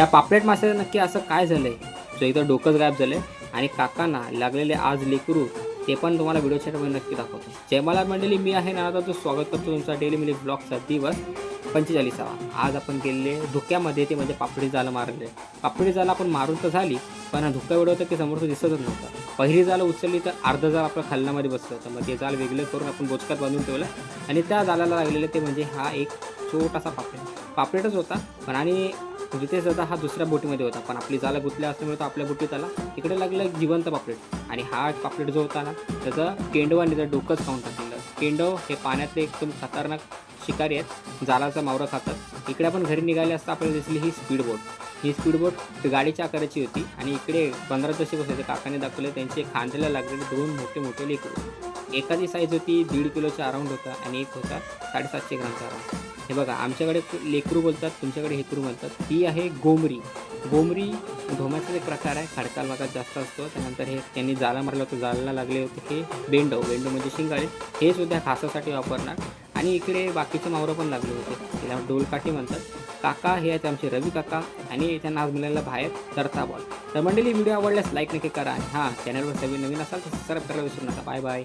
त्या पापलेट माशाचं नक्की असं काय झालंय? जो एकदा डोकंच गायब झालंय. आणि काकांना लागलेले आज लेकरू ते पण तुम्हाला व्हिडिओच्या मध्ये नक्की दाखवतो. जय मला मंडळी मी आहे ना आता तो स्वागत करतो तुमचा डेली मिली ब्लॉगचा दिवस पंचेचाळीसावा. आज आपण गेलेले धुक्यामध्ये ते म्हणजे पापडी जालं मारले. पापडी जालं आपण मारून तर झाली पण धुक्या वेळ होतं की समोरचं दिसतच नव्हतं. पहिली जालं उचलली तर अर्ध जाल आपलं खालनामध्ये बसलं होतं. मग ते जाल वेगळं करून आपण बोचक्यात बांधून ठेवलं. आणि त्या जालाला लागलेलं ते म्हणजे हा एक छोटासा पापलेट. पापलेटच होता पण आणि जिथे सुद्धा हा दुसऱ्या बोटीमध्ये होता. पण आपली जाला गुतल्या असल्यामुळे तो आपल्या बोटीत आला. तिकडे लागलं एक जिवंत पापलेट. आणि हा पापलेट जो होता ना त्याचं केंडव आणि त्याचं डोकंच खाऊन टाकलेलं. केंडव हे पाण्यातले एकदम खतरनाक शिकारी आहेत. जालाचा मावरा खातात. इकडे आपण घरी निघाले असता आपल्याला दिसली ही स्पीड बोट ही स्पीड बोट गाडीच्या आकाराची होती आणि इकडे पंधरा जसे बसायचे काकाने दाखवले त्यांचे खांद्याला लागलेले दोन मोठे मोठे लेकरू. एखादी साईज होती दीड किलोच्या अराऊंड होता आणि एक होता साडेसातशे ग्रामचा अराऊंड हे बघा आमच्याकडे लेकरू बोलतात तुमच्याकडे हेकरू म्हणतात. ही आहे गोमरी. गोमरी ढोमाचा एक प्रकार आहे. खडकाल भागात जास्त असतो. त्यानंतर हे त्यांनी जाला मारलं होतं. जालला लागले होते हे बेंडो. बेंडो म्हणजे शिंगाळे. हे सुद्धा खासासाठी वापरणार. आणि इकडे बाकीचे मावरं पण लागले होते. त्याला डोलकाठी म्हणतात. काका हे आहेत आमचे रवी काका. आणि त्यांना आज मिळालेला बाहेर करता बॉल तर मंडळी व्हिडिओ आवडल्यास लाईक नक्की करा. आणि हां चॅनलवर सगळी नवीन असाल तर सबस्क्राईब करायला विसरू नका. Bye bye